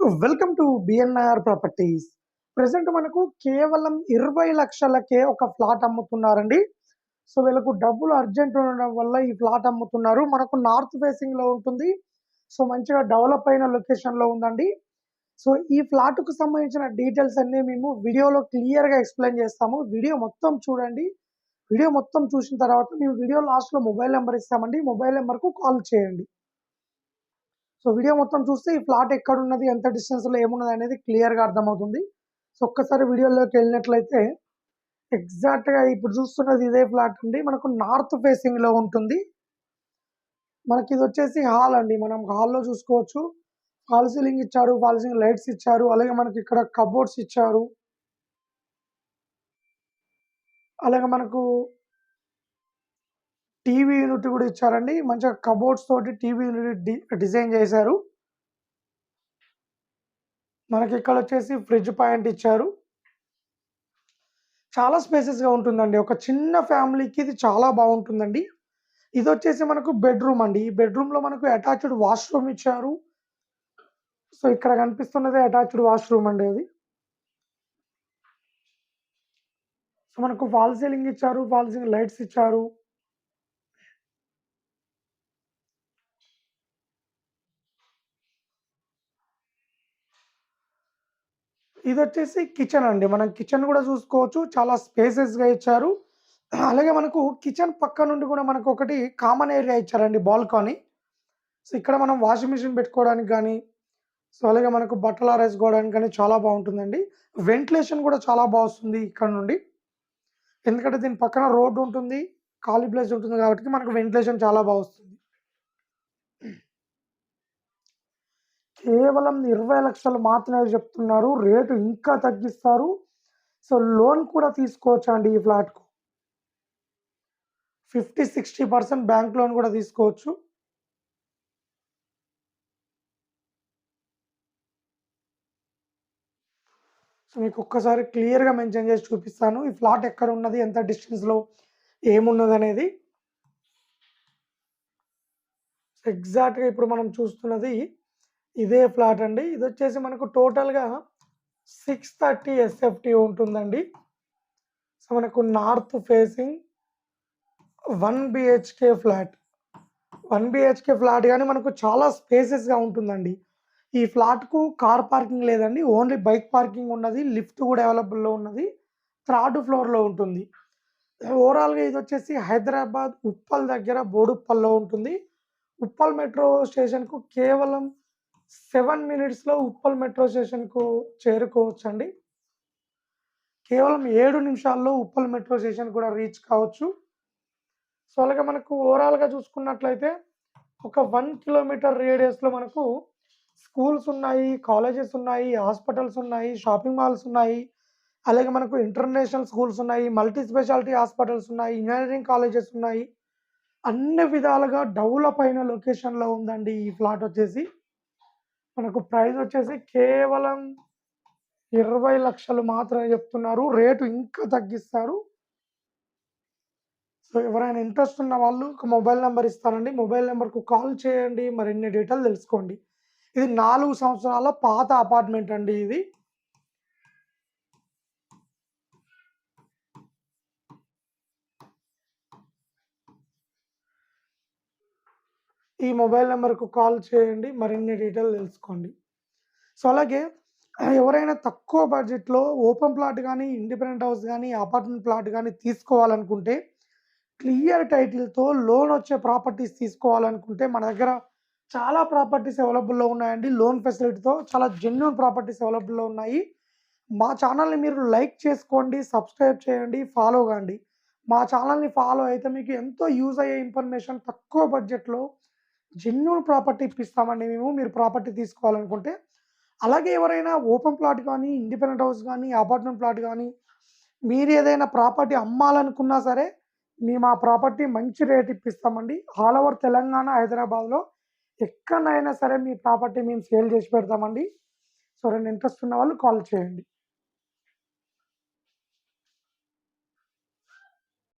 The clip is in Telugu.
Welcome to BNR properties present మనకు కేవలం ఇరవై లక్షలకే ఒక ఫ్లాట్ అమ్ముతున్నారండి. సో వీళ్ళకు డబ్బులు అర్జెంట్ ఉండడం వల్ల ఈ ఫ్లాట్ అమ్ముతున్నారు. మనకు నార్త్ ఫేసింగ్లో ఉంటుంది. సో మంచిగా డెవలప్ అయిన లొకేషన్లో ఉందండి. సో ఈ ఫ్లాట్కు సంబంధించిన డీటెయిల్స్ అన్ని మేము వీడియోలో క్లియర్గా ఎక్స్ప్లెయిన్ చేస్తాము. వీడియో మొత్తం చూడండి. వీడియో మొత్తం చూసిన తర్వాత మేము వీడియో లాస్ట్లో మొబైల్ నెంబర్ ఇస్తామండి. మొబైల్ నెంబర్కు కాల్ చేయండి. సో వీడియో మొత్తం చూస్తే ఈ ఫ్లాట్ ఎక్కడ ఉన్నది ఎంత డిస్టెన్స్లో ఏమున్నది అనేది క్లియర్గా అర్థమవుతుంది. సో ఒక్కసారి వీడియోలోకి వెళ్ళినట్లయితే ఎగ్జాక్ట్గా ఇప్పుడు చూస్తున్నది ఇదే ఫ్లాట్ అండి. మనకు నార్త్ ఫేసింగ్లో ఉంటుంది. మనకి ఇది వచ్చేసి హాల్ అండి. మనం హాల్లో చూసుకోవచ్చు. ఫాల్ సీలింగ్ ఇచ్చారు ఫాల్ సీలింగ్ లైట్స్ ఇచ్చారు అలాగే మనకి ఇక్కడ కబోర్డ్స్ ఇచ్చారు. అలాగే మనకు టీవీ యూనిట్ కూడా ఇచ్చారండి. మంచిగా కబోర్డ్స్ తోటి టీవీ యూనిట్ డిజైన్ చేశారు. మనకి ఇక్కడ వచ్చేసి ఫ్రిడ్జ్ పాయింట్ ఇచ్చారు. చాలా స్పేసెస్గా ఉంటుందండి. ఒక చిన్న ఫ్యామిలీకి ఇది చాలా బాగుంటుందండి. ఇది వచ్చేసి మనకు బెడ్రూమ్ అండి. ఈ బెడ్రూమ్లో మనకు అటాచ్డ్ వాష్రూమ్ ఇచ్చారు. సో ఇక్కడ కనిపిస్తున్నది అటాచ్డ్ వాష్రూమ్ అండి అది. సో మనకు ఫాల్ సీలింగ్ ఇచ్చారు. ఫాల్ సీలింగ్ లైట్స్ ఇచ్చారు. ఇది వచ్చేసి కిచెన్ అండి. మనం కిచెన్ కూడా చూసుకోవచ్చు. చాలా స్పేసెస్గా ఇచ్చారు. అలాగే మనకు కిచెన్ పక్క నుండి కూడా మనకు ఒకటి కామన్ ఏరియా ఇచ్చారండి బాల్కనీ సో ఇక్కడ మనం వాషింగ్ మిషన్ పెట్టుకోవడానికి కానీ సో అలాగే మనకు బట్టలు ఆరేసుకోవడానికి కానీ చాలా బాగుంటుందండి. వెంటిలేషన్ కూడా చాలా బాగుంది ఇక్కడ నుండి. ఎందుకంటే దీని పక్కన రోడ్డు ఉంటుంది ఖాళీ ప్లేస్ ఉంటుంది కాబట్టి మనకు వెంటిలేషన్ చాలా బాగా కేవలం ఇరవై లక్షలు మాత్రమే చెప్తున్నారు. రేటు ఇంకా తగ్గిస్తారు. సో లోన్ కూడా తీసుకోవచ్చు అండి ఈ ఫ్లాట్కు? Fifty sixty percent bank loan కూడా తీసుకోవచ్చు. సో మీకు ఒక్కసారి క్లియర్గా మెన్షన్ చేసి చూపిస్తాను. ఈ ఫ్లాట్ ఎక్కడ ఉన్నది? ఎంత డిస్టెన్స్లో ఏమున్నది అనేది? ఎగ్జాక్ట్గా ఇప్పుడు మనం చూస్తున్నది ఇదే ఫ్లాట్ అండి. ఇది వచ్చేసి మనకు టోటల్గా సిక్స్ థర్టీ ఎస్ఎఫ్టీ ఉంటుందండి. సో మనకు north facing one BHK flat one BHK flat కానీ మనకు చాలా స్పేసెస్గా ఉంటుందండి. ఈ ఫ్లాట్కు కార్ పార్కింగ్ లేదండి. ఓన్లీ బైక్ పార్కింగ్ ఉన్నది. లిఫ్ట్ కూడా అవైలబుల్లో ఉన్నది. థర్డ్ ఫ్లోర్లో ఉంటుంది. ఓవరాల్గా ఇది వచ్చేసి హైదరాబాద్ ఉప్పల్ దగ్గర బోడుప్పల్లో ఉంటుంది. ఉప్పల్ మెట్రో స్టేషన్కు కేవలం సెవెన్ మినిట్స్లో ఉప్పల్ మెట్రో స్టేషన్కు చేరుకోవచ్చండి. కేవలం ఏడు నిమిషాల్లో ఉప్పల్ మెట్రో స్టేషన్ కూడా రీచ్ కావచ్చు. సో అలాగే మనకు ఓవరాల్గా చూసుకున్నట్లయితే ఒక వన్ కిలోమీటర్ రేడియస్లో మనకు స్కూల్స్ ఉన్నాయి కాలేజెస్ ఉన్నాయి హాస్పిటల్స్ ఉన్నాయి షాపింగ్ మాల్స్ ఉన్నాయి. అలాగే మనకు ఇంటర్నేషనల్ స్కూల్స్ ఉన్నాయి మల్టీ స్పెషాలిటీ హాస్పిటల్స్ ఉన్నాయి ఇంజనీరింగ్ కాలేజెస్ ఉన్నాయి. అన్ని విధాలుగా డెవలప్ అయిన లొకేషన్లో ఉందండి ఈ ఫ్లాట్ వచ్చేసి. మనకు ప్రైస్ వచ్చేసి కేవలం ఇరవై లక్షలు మాత్రమే చెప్తున్నారు. రేటు ఇంకా తగ్గిస్తారు. సో ఎవరైనా ఇంట్రెస్ట్ ఉన్న వాళ్ళు ఒక మొబైల్ నెంబర్ ఇస్తానండి మొబైల్ నెంబర్కు కాల్ చేయండి. మరిన్ని డీటెయిల్ తెలుసుకోండి. ఇది నాలుగు సంవత్సరాల పాత అపార్ట్మెంట్ అండి ఇది. ఈ మొబైల్ నెంబర్కు కాల్ చేయండి మరిన్ని డీటెయిల్ తెలుసుకోండి. సో అలాగే ఎవరైనా తక్కువ బడ్జెట్లో ఓపెన్ ప్లాట్ కానీ ఇండిపెండెంట్ హౌస్ కానీ అపార్ట్మెంట్ ప్లాట్ కానీ తీసుకోవాలనుకుంటే క్లియర్ టైటిల్తో లోన్ వచ్చే ప్రాపర్టీస్ తీసుకోవాలనుకుంటే మన దగ్గర చాలా ప్రాపర్టీస్ అవైలబుల్లో ఉన్నాయండి. లోన్ ఫెసిలిటీతో చాలా జెన్యున్ ప్రాపర్టీస్ అవైలబుల్లో ఉన్నాయి. మా ఛానల్ని మీరు లైక్ చేసుకోండి సబ్స్క్రైబ్ చేయండి ఫాలో కాండి. మా ఛానల్ని ఫాలో అయితే మీకు ఎంతో యూజ్ అయ్యే ఇన్ఫర్మేషన్ తక్కువ బడ్జెట్లో జెన్యున్ ప్రాపర్టీ ఇప్పిస్తామండి మేము. మీరు ప్రాపర్టీ తీసుకోవాలనుకుంటే. అలాగే ఎవరైనా ఓపెన్ ప్లాట్ కానీ ఇండిపెండెంట్ హౌస్ కానీ అపార్ట్మెంట్ ప్లాట్ కానీ మీరు ఏదైనా ప్రాపర్టీ అమ్మాలనుకున్నా సరే మేము ఆ ప్రాపర్టీ మంచి రేట్ ఇప్పిస్తామండి. ఆల్ ఓవర్ తెలంగాణ హైదరాబాద్లో ఎక్కడైనా సరే మీ ప్రాపర్టీ మేము సేల్ చేసి పెడతామండి. సో రెండు ఇంట్రెస్ట్ ఉన్న వాళ్ళు కాల్ చేయండి.